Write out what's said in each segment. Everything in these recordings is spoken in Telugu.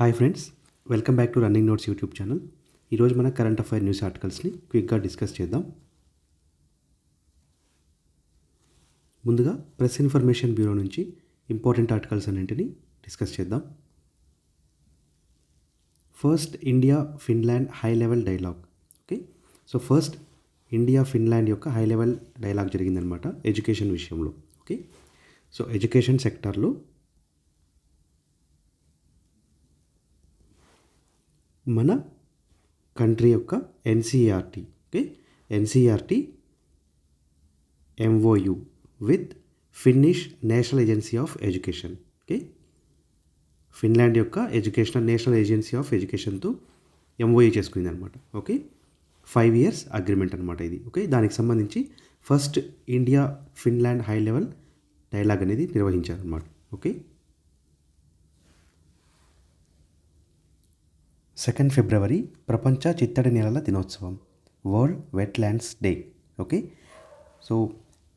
Hi friends welcome back to running notes YouTube channel. ఈరోజు మన కరెంట్ అఫైర్ న్యూస్ ఆర్టికల్స్ని క్విక్గా డిస్కస్ చేద్దాం. ముందుగా ప్రెస్ ఇన్ఫర్మేషన్ బ్యూరో నుంచి ఇంపార్టెంట్ ఆర్టికల్స్ అన్నింటినీ డిస్కస్ చేద్దాం. First India Finland high level dialogue. Okay? So first India Finland యొక్క హై లెవెల్ డైలాగ్ జరిగిందనమాట ఎడ్యుకేషన్ విషయంలో. ఓకే? సో ఎడ్యుకేషన్ సెక్టార్లో మన కంట్రీ యొక్క NCERT okay NCERT MOU with Finnish national agency of education okay Finland యొక్క ఎడ్యుకేషనల్ నేషనల్ ఏజెన్సీ ఆఫ్ ఎడ్యుకేషన్తో ఎంఓఏ చేసుకుంది అనమాట ఓకే ఫైవ్ ఇయర్స్ అగ్రిమెంట్ అనమాట ఇది. ఓకే దానికి సంబంధించి first India Finland high level dialogue అనేది నిర్వహించారనమాట ఓకే సెకండ్ ఫిబ్రవరి ప్రపంచ చిత్తడి నేలల దినోత్సవం world wetlands day okay so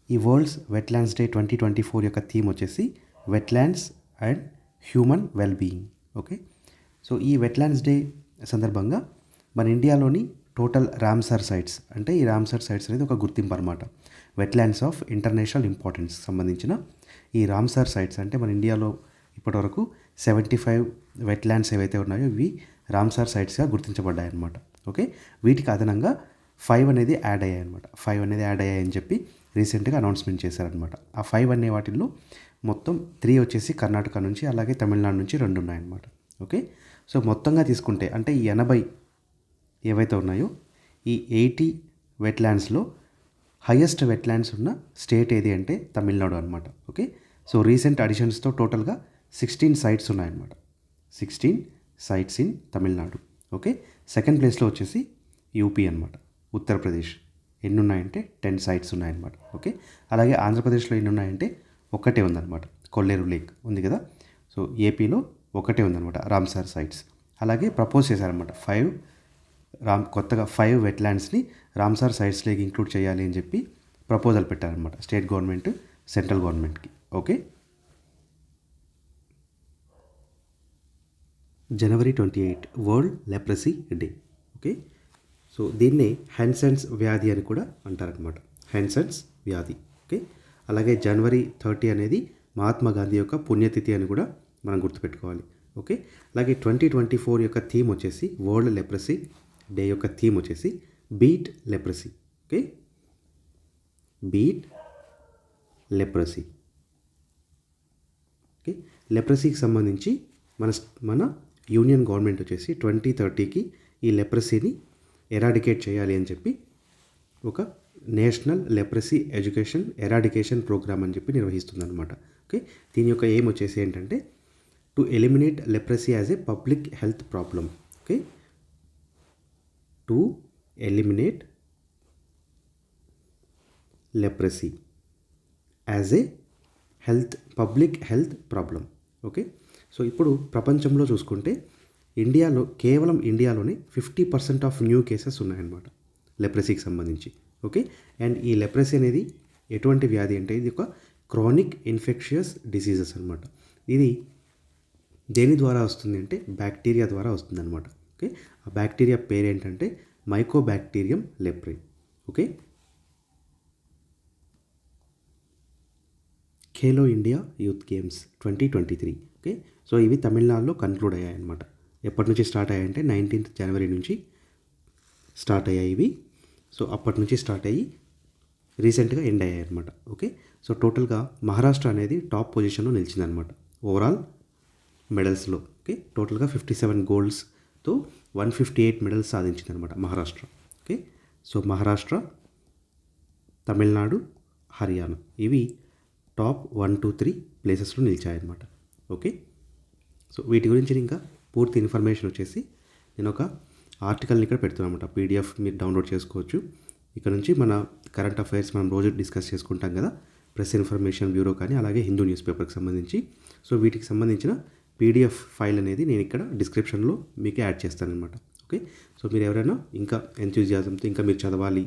ఈ worlds wetlands day twenty twenty four యొక్క థీమ్ వచ్చేసి wetlands and human well being okay so ఈ వెట్లాండ్స్ డే సందర్భంగా మన ఇండియాలోని టోటల్ రామ్సర్ సైట్స్ అంటే ఈ రామ్సర్ సైట్స్ అనేది ఒక గుర్తింపు అనమాట వెట్లాండ్స్ ఆఫ్ ఇంటర్నేషనల్ ఇంపార్టెన్స్ సంబంధించిన ఈ రామ్సర్ సైట్స్ అంటే మన ఇండియాలో ఇప్పటివరకు సెవెంటీ ఫైవ్ వెట్లాండ్స్ ఏవైతే ఉన్నాయో ఇవి రామ్సార్ సైట్స్గా గుర్తించబడ్డాయి అనమాట ఓకే? వీటికి అదనంగా ఫైవ్ అనేది యాడ్ అయ్యాయి అనమాట ఫైవ్ అనేది యాడ్ అయ్యాయని చెప్పి రీసెంట్గా అనౌన్స్మెంట్ చేశారనమాట ఆ ఫైవ్ అనే వాటిల్లో మొత్తం త్రీ వచ్చేసి కర్ణాటక నుంచి అలాగే తమిళనాడు నుంచి రెండు ఉన్నాయన్నమాట. ఓకే? సో మొత్తంగా తీసుకుంటే అంటే ఈ ఎనభై ఏవైతే ఉన్నాయో ఈ ఎయిటీ వెట్లాండ్స్లో హయ్యెస్ట్ వెట్లాండ్స్ ఉన్న స్టేట్ ఏది అంటే తమిళనాడు అనమాట ఓకే? సో రీసెంట్ అడిషన్స్తో టోటల్గా సిక్స్టీన్ సైట్స్ ఉన్నాయన్నమాట. Sixteen sites in Tamil Nadu okay second ప్లేస్లో వచ్చేసి యూపీ అనమాట ఉత్తరప్రదేశ్ ఎన్ని ఉన్నాయంటే టెన్ సైట్స్ ఉన్నాయన్నమాట ఓకే అలాగే ఆంధ్రప్రదేశ్లో ఎన్ని ఉన్నాయంటే ఒకటే ఉందన్నమాట. కొల్లేరు లేక్ ఉంది కదా? సో ఏపీలో ఒకటే ఉందన్నమాట రామ్సార్ సైట్స్ అలాగే ప్రపోజ్ చేశారనమాట ఫైవ్ రామ్ కొత్తగా ఫైవ్ వెట్లాండ్స్ని రామ్సార్ సైట్స్లోకి ఇంక్లూడ్ చేయాలి అని చెప్పి ప్రపోజల్ పెట్టారనమాట స్టేట్ గవర్నమెంట్ సెంట్రల్ గవర్నమెంట్కి ఓకే జనవరి twenty eight world leprosy day okay so దీన్నే హ్యాన్సన్స్ వ్యాధి అని కూడా అంటారనమాట హ్యాన్సన్స్ వ్యాధి. ఓకే అలాగే జనవరి థర్టీ అనేది మహాత్మా గాంధీ యొక్క పుణ్యతిథి అని కూడా మనం గుర్తుపెట్టుకోవాలి. ఓకే అలాగే ట్వంటీ ట్వంటీ ఫోర్ యొక్క థీమ్ వచ్చేసి వరల్డ్ లెప్రసీ డే యొక్క థీమ్ వచ్చేసి beat leprosy okay beat leprosy okay లెప్రసీకి సంబంధించి మన మన యూనియన్ గవర్నమెంట్ వచ్చేసి ట్వంటీ థర్టీకి ఈ లెప్రసీని ఎరాడికేట్ చేయాలి అని చెప్పి ఒక national leprosy education eradication programme అని చెప్పి నిర్వహిస్తుంది అనమాట ఓకే? దీని యొక్క ఎయిమ్ వచ్చేసి ఏంటంటే to eliminate leprosy as a public health problem okay? To eliminate leprosy as a health public health problem okay? So ఇప్పుడు ప్రపంచంలో చూసుకుంటే ఇండియాలో కేవలం ఇండియాలోనే fifty percent of new cases ఉన్నాయన్నమాట లెప్రసీకి సంబంధించి. ఓకే? అండ్ ఈ లెప్రసీ అనేది ఎటువంటి వ్యాధి అంటే ఇది ఒక క్రానిక్ ఇన్ఫెక్షియస్ డిసీజెస్ అనమాట ఇది దేని ద్వారా వస్తుంది అంటే బ్యాక్టీరియా ద్వారా వస్తుంది అనమాట ఓకే? ఆ బ్యాక్టీరియా పేరు ఏంటంటే mycobacterium leprae okay? Khelo India youth games twenty twenty three okay. So ఇవి తమిళనాడులో కన్క్లూడ్ అయ్యాయి అనమాట ఎప్పటి నుంచి స్టార్ట్ అయ్యాయంటే నైన్టీన్త్ జనవరి నుంచి స్టార్ట్ అయ్యాయి ఇవి. సో అప్పటి నుంచి స్టార్ట్ అయ్యి రీసెంట్గా ఎండ్ అయ్యాయి అనమాట ఓకే. సో టోటల్గా మహారాష్ట్ర అనేది టాప్ పొజిషన్లో నిలిచిందనమాట ఓవరాల్ మెడల్స్లో ఓకే. టోటల్గా ఫిఫ్టీ సెవెన్ గోల్డ్స్తో వన్ ఫిఫ్టీ ఎయిట్ మెడల్స్ సాధించిందనమాట మహారాష్ట్ర. ఓకే. సో మహారాష్ట్ర తమిళనాడు హర్యానా ఇవి టాప్ వన్ టూ త్రీ ప్లేసెస్లో నిలిచాయన్నమాట ఓకే? సో వీటి గురించి ఇంకా పూర్తి ఇన్ఫర్మేషన్ వచ్చేసి నేను ఒక ఆర్టికల్ని ఇక్కడ పెడుతున్నాను పీడిఎఫ్ మీరు డౌన్లోడ్ చేసుకోవచ్చు. ఇక్కడ నుంచి మన కరెంట్ అఫైర్స్ మనం రోజు డిస్కస్ చేసుకుంటాం కదా ప్రెస్ ఇన్ఫర్మేషన్ బ్యూరో కానీ అలాగే హిందూ న్యూస్ పేపర్కి సంబంధించి. సో వీటికి సంబంధించిన పీడిఎఫ్ ఫైల్ అనేది నేను ఇక్కడ డిస్క్రిప్షన్లో మీకు యాడ్ చేస్తానమాట ఓకే? సో మీరు ఎవరైనా ఇంకా ఎంతూజియాజంతో ఇంకా మీరు చదవాలి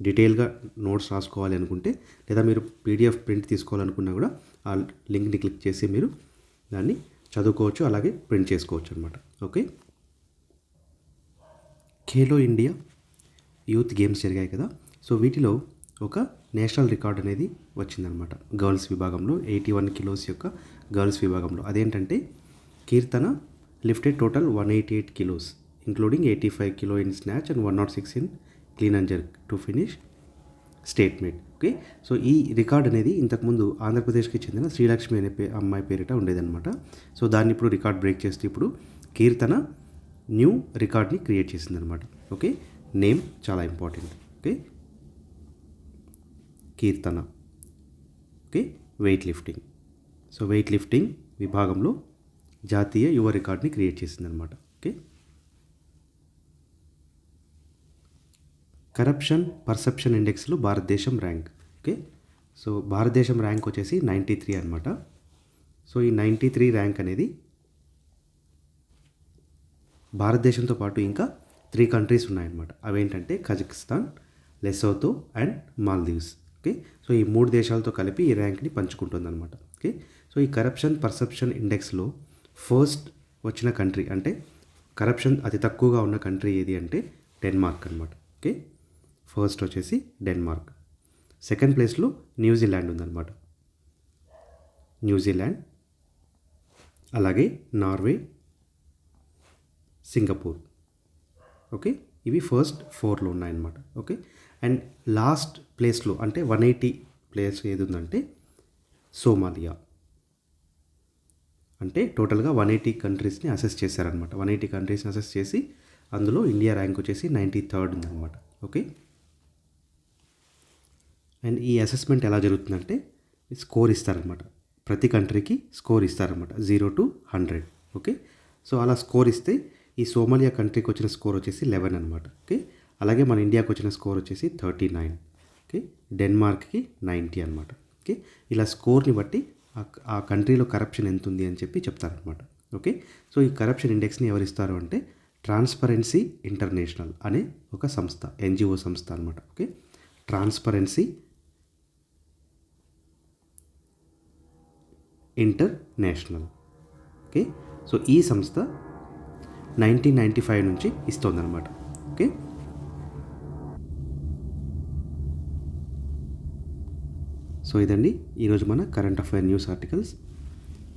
డీటెయిల్గా నోట్స్ రాసుకోవాలి అనుకుంటే లేదా మీరు పీడిఎఫ్ ప్రింట్ తీసుకోవాలనుకున్నా కూడా ఆ లింక్ని క్లిక్ చేసి మీరు దాన్ని చదువుకోవచ్చు అలాగే ప్రింట్ చేసుకోవచ్చు అనమాట okay? Khelo India youth games జరిగాయి కదా. సో వీటిలో ఒక నేషనల్ రికార్డ్ అనేది వచ్చిందనమాట గర్ల్స్ విభాగంలో ఎయిటీ వన్ కిలోస్ యొక్క గర్ల్స్ విభాగంలో. అదేంటంటే Keerthana lifted total one eighty eight kilos including eighty five kilo in snatch and one nought six in clean and jerk to finish statement. Okay. So ఈ రికార్డ్ అనేది ఇంతకుముందు ఆంధ్రప్రదేశ్కి చెందిన శ్రీలక్ష్మి అనే పే అమ్మాయి పేరిట ఉండేదన్నమాట. సో దాన్ని ఇప్పుడు రికార్డ్ బ్రేక్ చేస్తే ఇప్పుడు కీర్తన న్యూ రికార్డ్ని క్రియేట్ చేసిందనమాట ఓకే. నేమ్ చాలా important. Okay. Keerthana. Okay. Weightlifting. So weightlifting విభాగంలో జాతీయ యువ రికార్డ్ని క్రియేట్ చేసిందనమాట ఓకే. కరప్షన్ పర్సెప్షన్ ఇండెక్స్లో భారతదేశం ర్యాంక్ ఓకే సో భారతదేశం ర్యాంక్ వచ్చేసి నైంటీ త్రీ అనమాట సో ఈ నైంటీ త్రీ ర్యాంక్ అనేది భారతదేశంతో పాటు ఇంకా త్రీ కంట్రీస్ ఉన్నాయన్నమాట. అవేంటంటే Kazakhstan Lesotho and Maldives okay so ఈ మూడు దేశాలతో కలిపి ఈ ర్యాంక్ని పంచుకుంటుందన్నమాట ఓకే సో ఈ కరప్షన్ పర్సెప్షన్ ఇండెక్స్లో ఫస్ట్ వచ్చిన కంట్రీ అంటే కరప్షన్ అతి తక్కువగా ఉన్న కంట్రీ ఏది అంటే డెన్మార్క్ అనమాట ఓకే ఫస్ట్ వచ్చేసి డెన్మార్క్. సెకండ్ ప్లేస్లో న్యూజిలాండ్ ఉందన్నమాట. న్యూజిలాండ్ అలాగే నార్వే సింగపూర్. ఓకే? ఇవి ఫస్ట్ ఫోర్లో ఉన్నాయన్నమాట. ఓకే? అండ్ లాస్ట్ ప్లేస్లో అంటే వన్ ఎయిటీ ప్లేస్ ఏది ఉందంటే సోమాలియా. అంటే టోటల్గా వన్ ఎయిటీ కంట్రీస్ని అసెస్ చేశారనమాట వన్ ఎయిటీ కంట్రీస్ని అసెస్ చేసి అందులో ఇండియా ర్యాంక్ వచ్చేసి నైంటీ థర్డ్ ఉందన్నమాట. ఓకే? అండ్ ఈ అసెస్మెంట్ ఎలా జరుగుతుందంటే స్కోర్ ఇస్తారనమాట ప్రతి కంట్రీకి స్కోర్ ఇస్తారనమాట zero to hundred. Okay? So అలా స్కోర్ ఇస్తే ఈ సోమాలియా కంట్రీకి వచ్చిన స్కోర్ వచ్చేసి లెవెన్ అనమాట ఓకే? అలాగే మన ఇండియాకి వచ్చిన స్కోర్ వచ్చేసి థర్టీ నైన్. ఓకే? డెన్మార్క్కి నైంటీ అనమాట ఓకే? ఇలా స్కోర్ని బట్టి ఆ- కంట్రీలో కరప్షన్ ఎంత ఉంది అని చెప్పి చెప్తారనమాట ఓకే? సో ఈ కరప్షన్ ఇండెక్స్ని ఎవరు ఇస్తారు అంటే ట్రాన్స్పరెన్సీ ఇంటర్నేషనల్ అనే ఒక సంస్థ ఎన్జిఓ సంస్థ అనమాట okay? Transparency international. Okay? So ఈ సంస్థ నైన్టీన్ నైంటీ ఫైవ్ నుంచి ఇస్తుందన్నమాట. ఓకే? సో ఇదండి. ఈరోజు మన current affair news articles.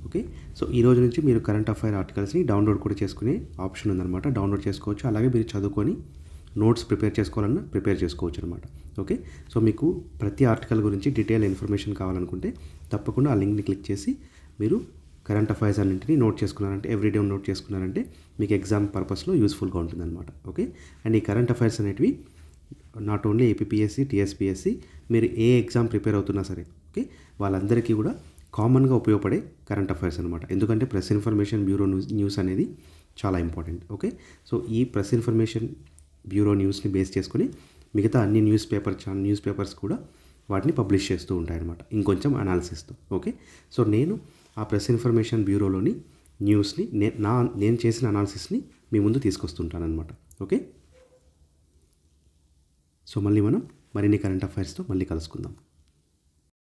Okay? So ఈ రోజు నుంచి మీరు కరెంట్ అఫైర్ ఆర్టికల్స్ని డౌన్లోడ్ కూడా చేసుకునే ఆప్షన్ ఉందన్నమాట. డౌన్లోడ్ చేసుకోవచ్చు. అలాగే మీరు చదువుకొని నోట్స్ ప్రిపేర్ చేసుకోవాలన్నా ప్రిపేర్ చేసుకోవచ్చు అనమాట ఓకే? సో మీకు ప్రతి ఆర్టికల్ గురించి డీటెయిల్ ఇన్ఫర్మేషన్ కావాలనుకుంటే తప్పకుండా ఆ లింక్ని క్లిక్ చేసి మీరు కరెంట్ అఫైర్స్ అన్నింటినీ నోట్ చేసుకున్నారంటే ఎవ్రీడే నోట్ చేసుకున్నారంటే మీకు ఎగ్జామ్ పర్పస్లో యూస్ఫుల్గా ఉంటుందన్నమాట. ఓకే అండ్ ఈ కరెంట్ అఫైర్స్ అనేటివి నాట్ ఓన్లీ ఏపీఎస్సి టీఎస్పిఎస్సి మీరు ఏ ఎగ్జామ్ ప్రిపేర్ అవుతున్నా సరే ఓకే వాళ్ళందరికీ కూడా కామన్గా ఉపయోగపడే కరెంట్ అఫైర్స్ అనమాట ఎందుకంటే press information bureau news news అనేది చాలా ఇంపార్టెంట్ ఓకే సో ఈ ప్రెస్ ఇన్ఫర్మేషన్ బ్యూరో న్యూస్ని బేస్ చేసుకుని మిగతా అన్ని newspaper channel newspapers కూడా వాటిని పబ్లిష్ చేస్తూ ఉంటాయన్నమాట. ఇంకొంచెం అనాలిసిస్తో ఓకే సో నేను ఆ ప్రెస్ ఇన్ఫర్మేషన్ బ్యూరోలోని న్యూస్ని నేను నా నేను చేసిన అనాలిసిస్ని మీ ముందు తీసుకొస్తుంటాను ఓకే? సో మళ్ళీ మనం మరిన్ని కరెంట్ అఫైర్స్తో మళ్ళీ కలుసుకుందాం.